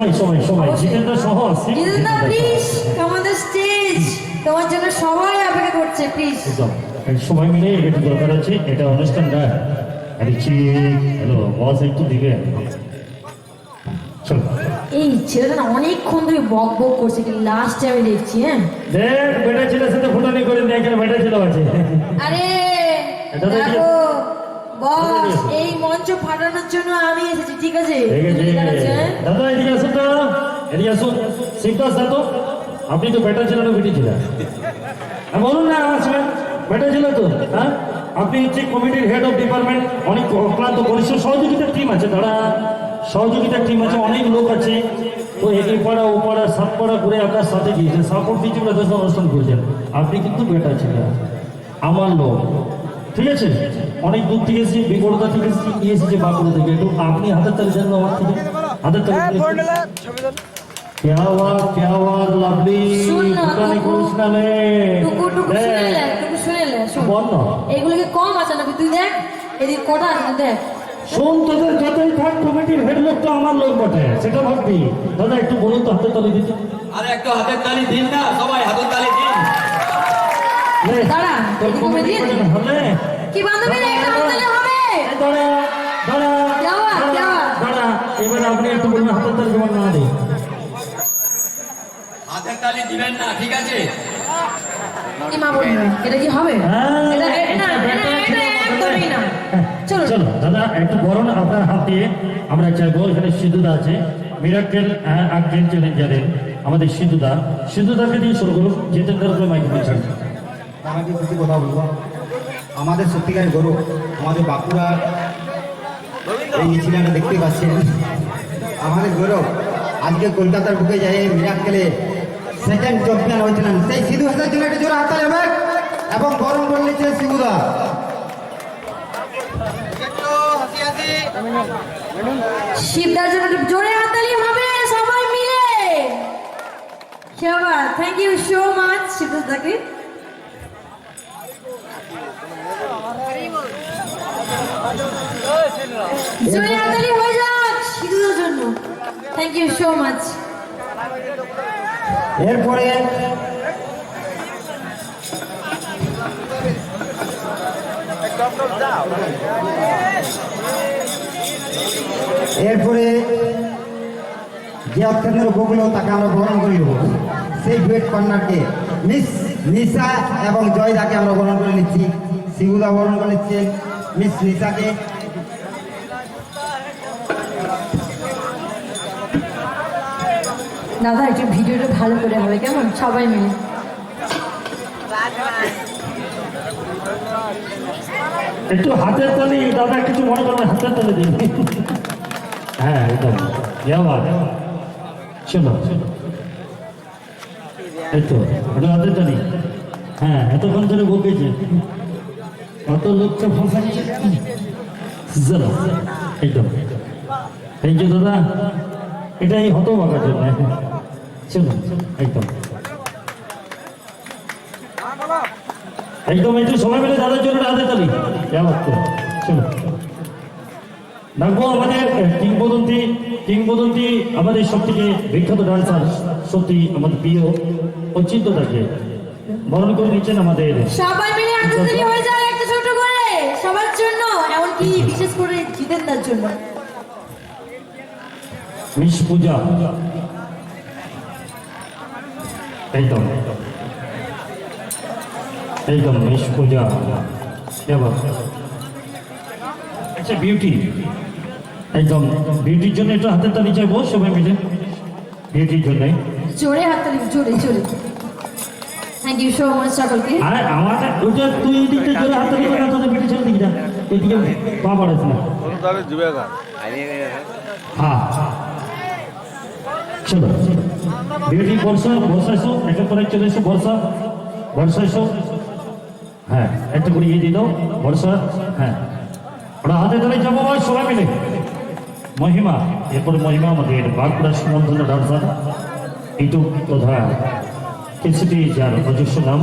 সবাই সবাই জিতেন্দ্র সহ জিতেন্দ্র প্লিজ আমাদের স্টেজ তোমার জন্য সবাই অপেক্ষা করছে প্লিজ সবাই মিলে একটু দরকার আছে? এটা আরে কি হ্যালো বস একটু দিবে এই ছেলেটা না অনেকক্ষণ ধরে বক বক করছে কি লাস্টে আমি দেখছি হ্যাঁ? দেখ বেটা ছেলের সাথে ফুটানি করে দেখ বেটা ছেলে আছে। আরে এটা তো দেখো বস এই মঞ্চ ফাটানোর জন্য আমি এসেছি ঠিক আছে? আছে দাদা এদিকে আসুন তো এদিকে আসুন। দা তো? আপনি তো বেটা ছিলেন বেটি ছিলেন হ্যাঁ, বলুন না আসবেন বেটা ছিল তো হ্যাঁ? আপনি হচ্ছে কমিটির হেড অফ ডিপার্টমেন্ট অনেক অক্লান্ত পরিশ্রম সহযোগিতার টিম আছে দাঁড়া। সহযোগিতার টিম আছে অনেক লোক আছে। তো এই পাড়া ও পাড়া সাত পাড়া করে আপনার সাথে গিয়েছেন সাপোর্ট দিয়েছে বলে দশ অনুষ্ঠান করেছেন। আপনি কিন্তু বেটা ছিলেন আমার লোক। ঠিক আছে? অনেক দূর থেকে এসেছি বিপরতা থেকে এসেছি এসেছে বাঁকুড়া থেকে। একটু আপনি হাতের তালি না আমার থেকে। হাতের তালি দিন। क्या हुआ क्या हुआ लवली শুন না, ফুটানি টুকু। করিস না রে টুকু টুকু দেখ, শুনে লে টুকু শুনে লে শোন বল না। এগুলোকে কম আছে নাকি তুই দেখ এদিকে কটা আছে তুই দেখ শোন তোদের যতই থাক কমিটির হেড লোক তো আমার লোক বটে সেটা ভাববি দাদা একটু বলুন তো হাতের তালি দিতে আরে একটু হাতের তালি দিন না সবাই হাতের তালি দিন লে, দাঁড়া, তোর এদিকে কমিটি দিয়ে দে। করে হবে কি বান্ধবী রে একটা হাত দিলে হবে এই দাঁড়া দাঁড়া যাওয়া, দাঁড়া, যাওয়া। দাঁড়া এবার আপনি একটু বলবেন হাতের তালি যেমন না তালি দিবেন না ঠিক আছে? কি মা বলবে এটা কি হবে? হ্যাঁ, চলো। চলো দাদা একটু না আপনার হাত দিয়ে আমরা চাইব এখানে আছে। মিরাকেল আর্জেন্ট চ্যালেঞ্জারের আমাদের সিধুদাকে দিয়ে শুরু করুন জিতেন্দ্রকে মাইক দিচ্ছেন আমাকে কিছু কথা বলব। আমাদের সত্যিকারের গৌরব আমাদের বাঁকুড়ার এই মিছিলাটা দেখতে পাচ্ছেন। আমাদের গৌরব আজকে কলকাতার বুকে যাই মিরাক্কেলে সেকেন্ড চ্যাম্পিয়ন হয়েছিলেন সেই সিধু হাসার জন্য একটা জোরে হাততালি হবে এবং গরম করে নিচ্ছে সিধুদা। শিবদার জন্য জোরে হাততালি হবে থ্যাংক ইউ সো মাচ জোরে জন্য। থ্যাংক ইউ সো মাচ এরপরে এরপরে যে অত্যন্ত উপগুলো তাকে আমরা গ্রহণ করে নেব সেই ডুয়েট কর্নারকে মিস নিশা এবং জয়দাকে আমরা গ্রহণ করে নিচ্ছি। শিবুদা গ্রহণ করে নিচ্ছে মিস নিশাকে দাদা, একটু ভিডিওটা ভালো করে হবে, কেমন? সবাই মিলে। একটু হাতের তালি, দাদা কিছু মনে করবেন, হাতের তালি দিন। হ্যাঁ একদম। ইয়াবার চলো এই তো একটু হাতের তালি। হ্যাঁ এতক্ষণ ধরে বকেছে। কত লোককে ফাঁসাচ্ছে একদম। থ্যাংক ইউ দাদা। এটাই হতো বাবার জন্য। চলো একদম। একদম একটু সময় পেলে দাদার জন্য হাতে তালি। কেমন চলো ডাকবো আমাদের কিংবদন্তি কিংবদন্তি আমাদের সব থেকে বিখ্যাত ডান্সার সত্যি আমাদের প্রিয় অচিন্ত তাকে বরণ করে নিচ্ছেন আমাদের সবাই মিলে হাততালি হয়ে একটা ছোট করে। সবার জন্য এমনকি বিশেষ করে জিতেন্দার জন্য। মিস পূজা। একদম একদম মিস পূজা এবার আচ্ছা বিউটি একদম বিউটির জন্য একটু হাতের তালি চাইব সবাই মিলে। বিউটির জন্য। জোরে হাততালি জোরে জোরে। থ্যাংক ইউ সো মাচ সকলকে আর আমাদের ওইটা তুই এই দিকটা জোরে হাত তালি করে তোদের বিউটি ছেলে দিকটা এদিকে পা বাড়াস না হ্যাঁ। চলো। বিউটি বর্ষা বর্ষা এসো? একটা পরে চলে এসো বর্ষা এসো? হ্যাঁ একটা করে ইয়ে দিয়ে দাও বর্ষা হ্যাঁ। ওরা হাতে ধরে যাব ভাই, সবাই মিলে। মহিমা, এরপরে মহিমা আমাদের বাঁকুড়া সুমন্ত্রণ ডান্সার ইটু তথা কেসিটি যার নিজস্ব নাম।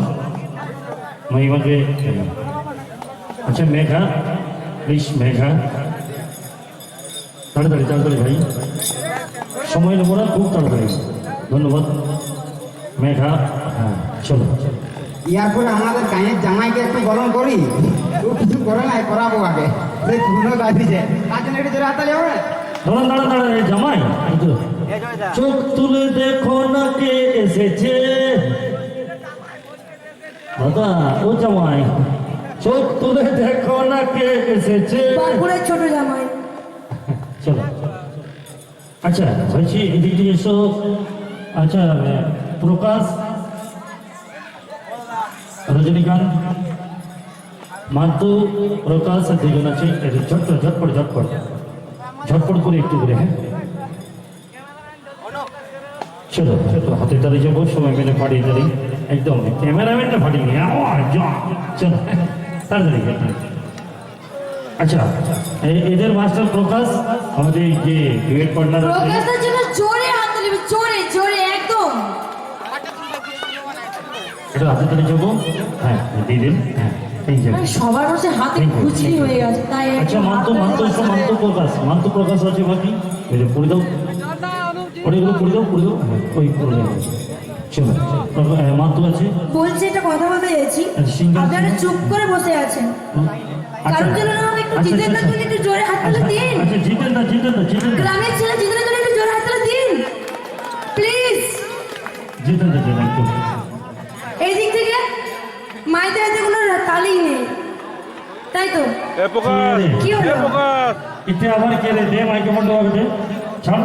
মহিমাকে আচ্ছা মেঘা, প্লিজ মেঘা। তাড়াতাড়ি তাড়াতাড়ি ভাই। সময় নেব না, খুব তাড়াতাড়ি। ধন্যবাদ। মেঘা হ্যাঁ চলো ইয়ারপরে আমাদের গাঁয়ের জামাইকে একটু গরম করি। ও কিছু করে নাই করাবো আগে। সেই পুরনো গাড়িছে তার জন্য একটু জোরে হাততালি হবে? দাঁড়ান দাঁড়ান দাঁড়ান জামাই। চোখ তুলে দেখো না কে এসেছে। দাদা ও জামাই। চোখ তুলে দেখো না কে এসেছে। বাঁকুড়ার ছোট জামাই। চলো। আচ্ছা বলছি এদিক দিয়ে এসো। আচ্ছা প্রকাশ, রজনীকান্ত মান্তু প্রকাশ দুজন আছে ঝটপট ঝটপট ঝটপট ঝটপট করে একটু করে হ্যাঁ চলো চলো হাতে তালি যাব, সবাই মিলে ফাটিয়ে তালি, একদম ক্যামেরাম্যানটা ফাটিয়ে নিয়ে চলো, তাড়াতাড়ি। আচ্ছা এদের মাস্টার প্রকাশ, আমাদের যে ডুয়েট পার্টনার দিবি জোরে জোরে একদম। এটা হাতে তালি যাব হ্যাঁ দিয়ে দিন। হ্যাঁ এই যে। সবার বসে হাতে খুচরি হয়ে গেছে তাই আচ্ছা মান্ত মান্ত এসো মান্ত প্রকাশ মান্ত প্রকাশ আছে বাকি। এই যে পড়ে দাও। পড়ে গেলো পড়ে দাও পড়ে দাও। ওই পড়ে যাবে চলো মান্ত আছে। বলছি একটা কথা বলতে আপনারা চুপ করে বসে আছেন। হুম। না একটু জিতেন না একটু জোরে হাত তালে দিন। আচ্ছা জিতেন না জিতেন না জিতেন না গ্রামের ছেলে জিতেনের জন্য একটু জোরে হাত তালে দিন প্লিজ জিতেন না জিতেন একটু এই দিক থেকে মাইতে হাতে কোনো তালি নেই। তাই তো? কি হলো? ইতে আবার কে রে? দে মাইকে বন্ধ হবে দে। ছাড়।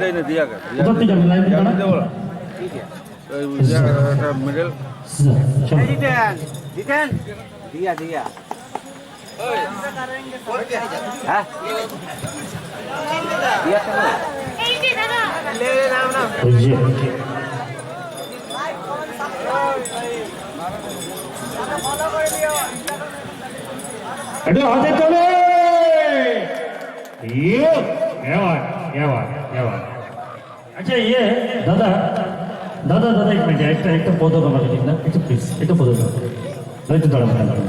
দেয় না দিয়াকে। কোথা থেকে যাবে? লাইন দিয়াকে দাঁড়া দেবো না ওই দিয়াকে মিডল চলো। জিতেন জিতেন দিয়া দিয়া। হ্যাঁ? দিয়া কেন? লে, লে, নাও, নাও। চলে ইয়ে এবার এবার এবার আচ্ছা ইয়ে দাদা দাদা দাদা এক মিনিট একটা একটা পদক আমাকে দিন না একটু প্লিজ একটা পদক দাঁড়ান দাঁড়ান।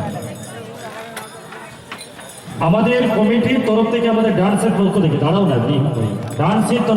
আমাদের কমিটির তরফ থেকে আমাদের ডান্সের পক্ষ থেকে দাঁড়াও না ডান্সের তরফ